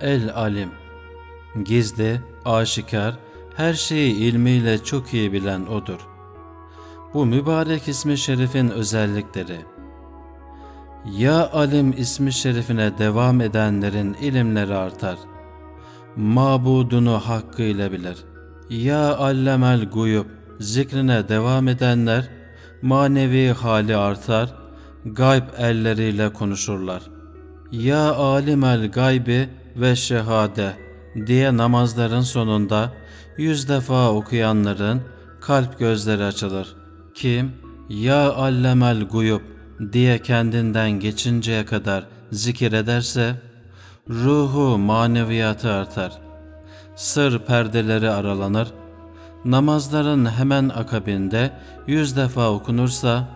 El Alim Gizli, aşikar, her şeyi ilmiyle çok iyi bilen O'dur. Bu mübarek ismi şerifin özellikleri Ya Alim ismi şerifine devam edenlerin ilimleri artar. Mabudunu hakkıyla bilir. Ya Allemel Guyub zikrine devam edenler manevi hali artar, gayb elleriyle konuşurlar. Ya alimel gaybi ve şehade diye namazların sonunda yüz defa okuyanların kalp gözleri açılır. Kim ya allemel guyub diye kendinden geçinceye kadar zikir ederse ruhu maneviyatı artar. Sır perdeleri aralanır. Namazların hemen akabinde yüz defa okunursa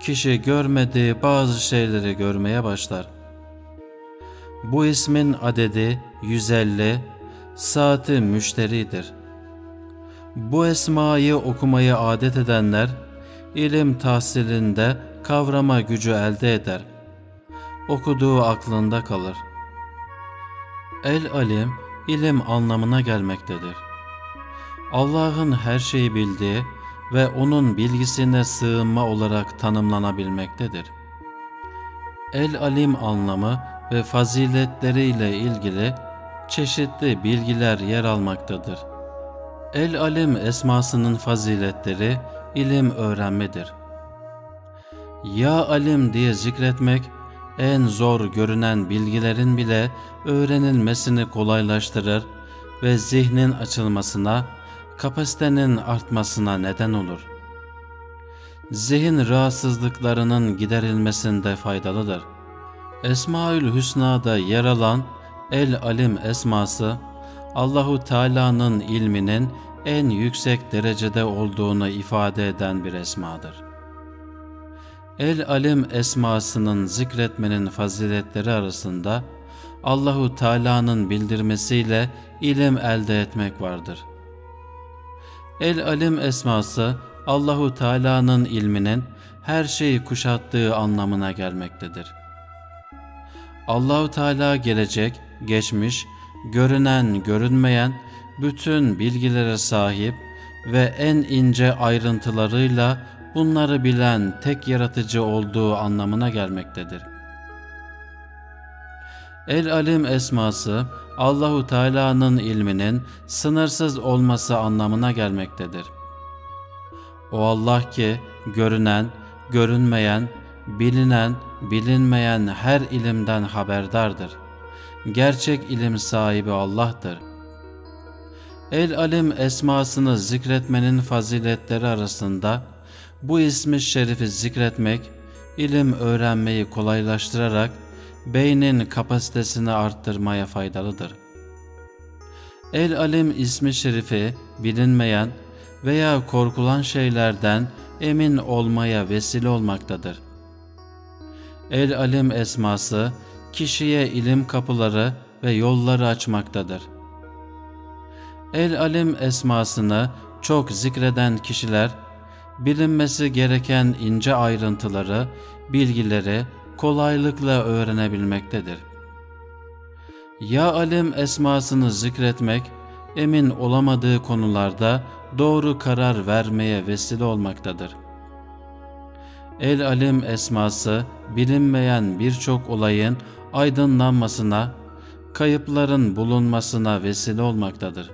kişi görmediği bazı şeyleri görmeye başlar. Bu ismin adedi 150, saati müşteridir. Bu esmayı okumayı adet edenler, ilim tahsilinde kavrama gücü elde eder. Okuduğu aklında kalır. El-alim, ilim anlamına gelmektedir. Allah'ın her şeyi bildiği ve onun bilgisine sığınma olarak tanımlanabilmektedir. El-alim anlamı ve faziletleriyle ilgili çeşitli bilgiler yer almaktadır. El-alim esmasının faziletleri ilim öğrenmedir. Ya alim diye zikretmek en zor görünen bilgilerin bile öğrenilmesini kolaylaştırır ve zihnin açılmasına, kapasitenin artmasına neden olur. Zihin rahatsızlıklarının giderilmesinde faydalıdır. Esmaül Hüsna'da yer alan El Alim esması Allahu Teala'nın ilminin en yüksek derecede olduğunu ifade eden bir esmadır. El Alim esmasının zikretmenin faziletleri arasında Allahu Teala'nın bildirmesiyle ilim elde etmek vardır. El Alim esması Allahu Teala'nın ilminin her şeyi kuşattığı anlamına gelmektedir. Allahu Teala gelecek, geçmiş, görünen, görünmeyen bütün bilgilere sahip ve en ince ayrıntılarıyla bunları bilen tek yaratıcı olduğu anlamına gelmektedir. El Alim esması Allahu Teala'nın ilminin sınırsız olması anlamına gelmektedir. O Allah ki görünen, görünmeyen, bilinen, bilinmeyen her ilimden haberdardır. Gerçek ilim sahibi Allah'tır. El Alim esmasını zikretmenin faziletleri arasında bu ismi şerifi zikretmek, ilim öğrenmeyi kolaylaştırarak beynin kapasitesini arttırmaya faydalıdır. El Alim ismi şerifi bilinmeyen veya korkulan şeylerden emin olmaya vesile olmaktadır. El Alim esması kişiye ilim kapıları ve yolları açmaktadır. El Alim esmasını çok zikreden kişiler bilinmesi gereken ince ayrıntıları, bilgileri kolaylıkla öğrenebilmektedir. Ya alim esmasını zikretmek, emin olamadığı konularda doğru karar vermeye vesile olmaktadır. El alim esması bilinmeyen birçok olayın aydınlanmasına, kayıpların bulunmasına vesile olmaktadır.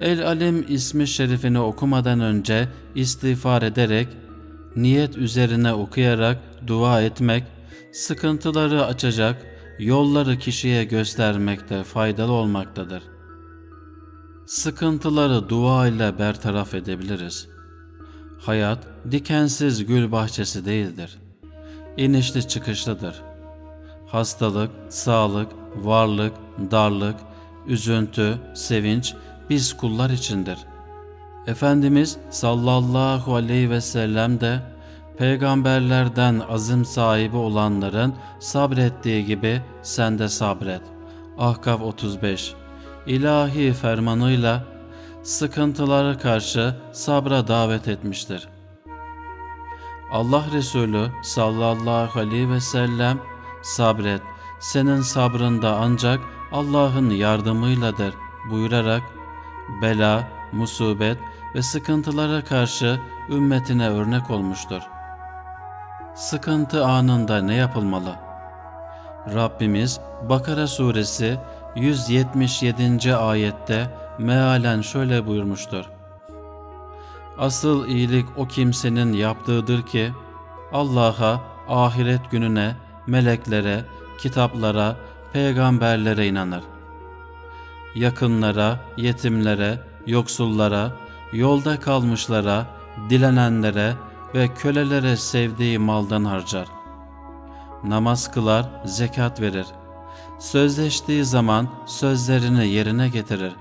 El alim ismi şerifini okumadan önce istiğfar ederek, niyet üzerine okuyarak dua etmek, sıkıntıları açacak, yolları kişiye göstermekte faydalı olmaktadır. Sıkıntıları dua ile bertaraf edebiliriz. Hayat dikensiz gül bahçesi değildir. İnişli çıkışlıdır. Hastalık, sağlık, varlık, darlık, üzüntü, sevinç biz kullar içindir. Efendimiz sallallahu aleyhi ve sellem de peygamberlerden azim sahibi olanların sabrettiği gibi sen de sabret. Ahkaf 35 İlahi fermanıyla sıkıntılara karşı sabra davet etmiştir. Allah Resulü sallallahu aleyhi ve sellem sabret, senin sabrında ancak Allah'ın yardımıyladır buyurarak bela, musibet ve sıkıntılara karşı ümmetine örnek olmuştur. Sıkıntı anında ne yapılmalı? Rabbimiz Bakara suresi 177. ayette mealen şöyle buyurmuştur. Asıl iyilik o kimsenin yaptığıdır ki Allah'a, ahiret gününe, meleklere, kitaplara, peygamberlere inanır. Yakınlara, yetimlere, yoksullara, yolda kalmışlara, dilenenlere ve kölelere sevdiği maldan harcar. Namaz kılar, zekat verir. Sözleştiği zaman sözlerini yerine getirir.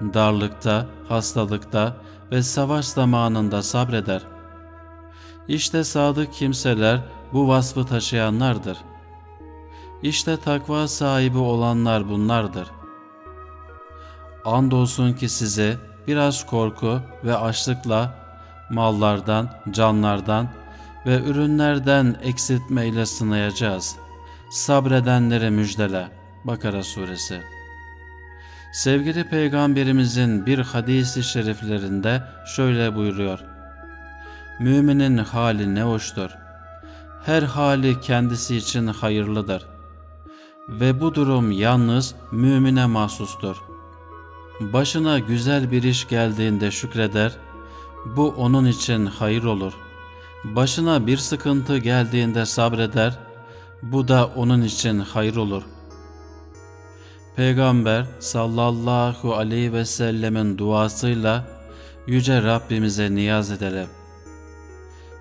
Darlıkta, hastalıkta ve savaş zamanında sabreder. İşte sadık kimseler bu vasfı taşıyanlardır. İşte takva sahibi olanlar bunlardır. Andolsun ki size biraz korku ve açlıkla mallardan, canlardan ve ürünlerden eksiltmeyle sınayacağız. Sabredenlere müjdele. Bakara suresi. Sevgili Peygamberimizin bir hadisi şeriflerinde şöyle buyuruyor. Müminin hali ne hoştur. Her hali kendisi için hayırlıdır. Ve bu durum yalnız mümine mahsustur. Başına güzel bir iş geldiğinde şükreder, bu onun için hayır olur. Başına bir sıkıntı geldiğinde sabreder, bu da onun için hayır olur. Peygamber sallallahu aleyhi ve sellemin duasıyla Yüce Rabbimize niyaz edelim.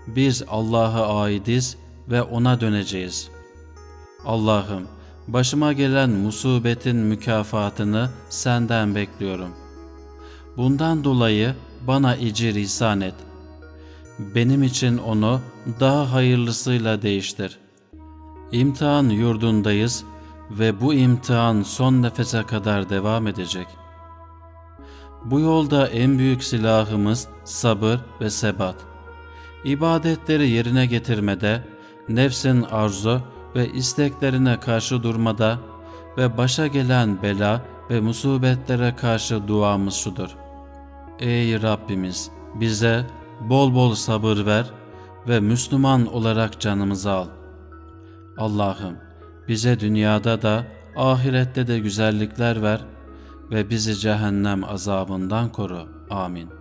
Biz Allah'a aidiz ve O'na döneceğiz. Allah'ım başıma gelen musibetin mükafatını senden bekliyorum. Bundan dolayı bana icir ihsan et. Benim için onu daha hayırlısıyla değiştir. İmtihan yurdundayız ve bu imtihan son nefese kadar devam edecek. Bu yolda en büyük silahımız sabır ve sebat. İbadetleri yerine getirmede, nefsin arzu ve isteklerine karşı durmada ve başa gelen bela ve musibetlere karşı duamız şudur. Ey Rabbimiz bize bol bol sabır ver ve Müslüman olarak canımızı al. Allah'ım bize dünyada da ahirette de güzellikler ver ve bizi cehennem azabından koru. Amin.